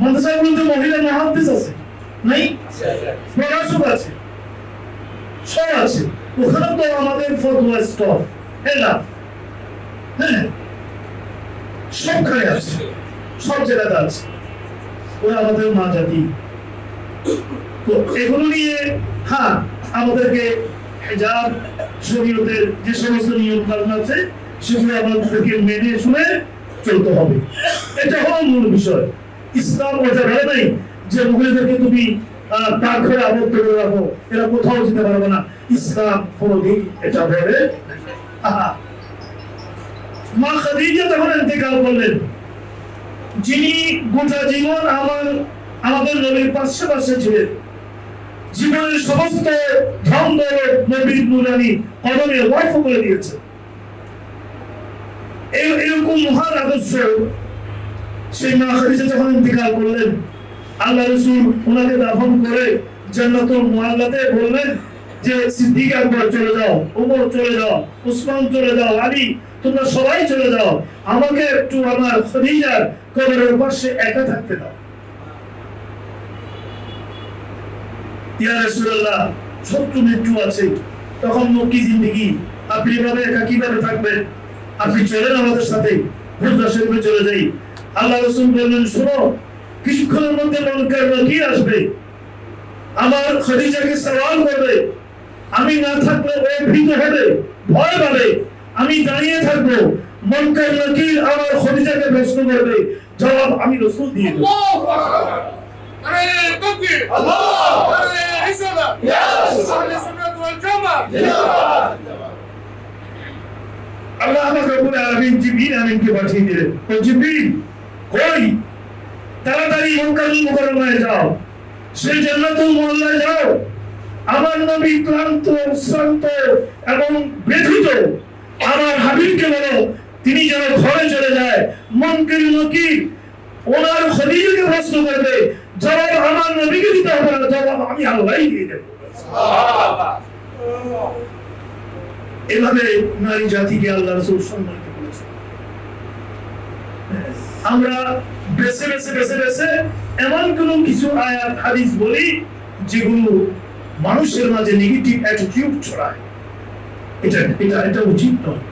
মাদ্রাসাগুলোতে মহিলা মহাদ্দেশ আছে, নাই? প্রকাশক আছে সব আছে। ওখানে তো আমাদের ফতোয়া স্টক এলাম হ্যাঁ সবখানে আছে, সব জায়গাতে আছে। ওরা আমাদের মা জাতি। তো এগুলো নিয়ে হ্যাঁ আমাদেরকে হেজাব, শরীয়তের যে সমস্ত নিয়ম কানুন আছে, সেগুলো আমাদেরকে মেনে শুনে চলতে হবে। এটা হলো মূল বিষয়। ইসলাম ওটা বলে নাই? যে মহিলাদেরকে তুমি তার ঘরে আবদ্ধ করে রাখো, এরা কোথাও যেতে পারবে না। ইসলাম কোনোদিন এটা আহা। মা খাদিজা তখন ইন্তেকাল করলেন। যিনি গোটা জীবন আমার, আমাদের নবীর পাশে পাশে ছিলেন। জীবনের সমস্ত ধন নবীর নুরানি কদমে ওয়াইফ করে দিয়েছে এরকম মহান আদর্শ সেই মা খাদিজা যখন ইন্তেকাল করলেন, আল্লাহ রসুল ওনাকে দাফন করে বললেন যে, সিদ্দিক চলে যাও, ওমর চলে যাও, উসমান চলে যাও, আলী, তোমরা সবাই চলে যাও, আমাকে একটু আমার খদিজার কবরের পাশে একা থাকতে দাও। ইয়া মৃত্যু আছে, তখন মক্কি জিন্দেগি, আপনি এভাবে একা কীভাবে থাকবেন? আপনি চলেন আমাদের সাথে শরীফে চলে যাই। আল্লাহ রসুল বললেন শোনো কিছুক্ষণের মধ্যে মনকার কি আসবে? আমার খদিজাকে সওয়াল করবে। আমি না থাকলে ও ভীত হবে ভয় পাবে। আমি দাঁড়িয়ে থাকব। মনকার নকির আমার খদিজাকে প্রশ্ন করবে? জবাব আমি রসুল দিয়ে দেবো। আল্লাহ আমাকে আমিন জিবিন আমিনকে পাঠিয়ে দিলেন। জিবিন যাও। সেই মুআল্লায় যাও। আমার নবী ক্লান্ত শ্রান্ত এবং ব্যথিত। আমার হাবিবকে বলো, তিনি যেন ঘরে চলে যায়। মনকির নকির ওনার খদিজাকে প্রশ্ন করবে, জবাব আমার নবীকে দিতে হবে না, জবাব আমি আল্লাহই দিয়ে এভাবে নারী জাতিকে আল্লাহ রসুল সম্মানিত করেছেন। আমরা বেছে বেছে বেছে বেছে এমন কোন কিছু আয়াত, হাদিস বলি যেগুলো মানুষের মাঝে নেগেটিভ অ্যাটিটিউড ছড়ায়। এটা এটা এটা উচিত নয়।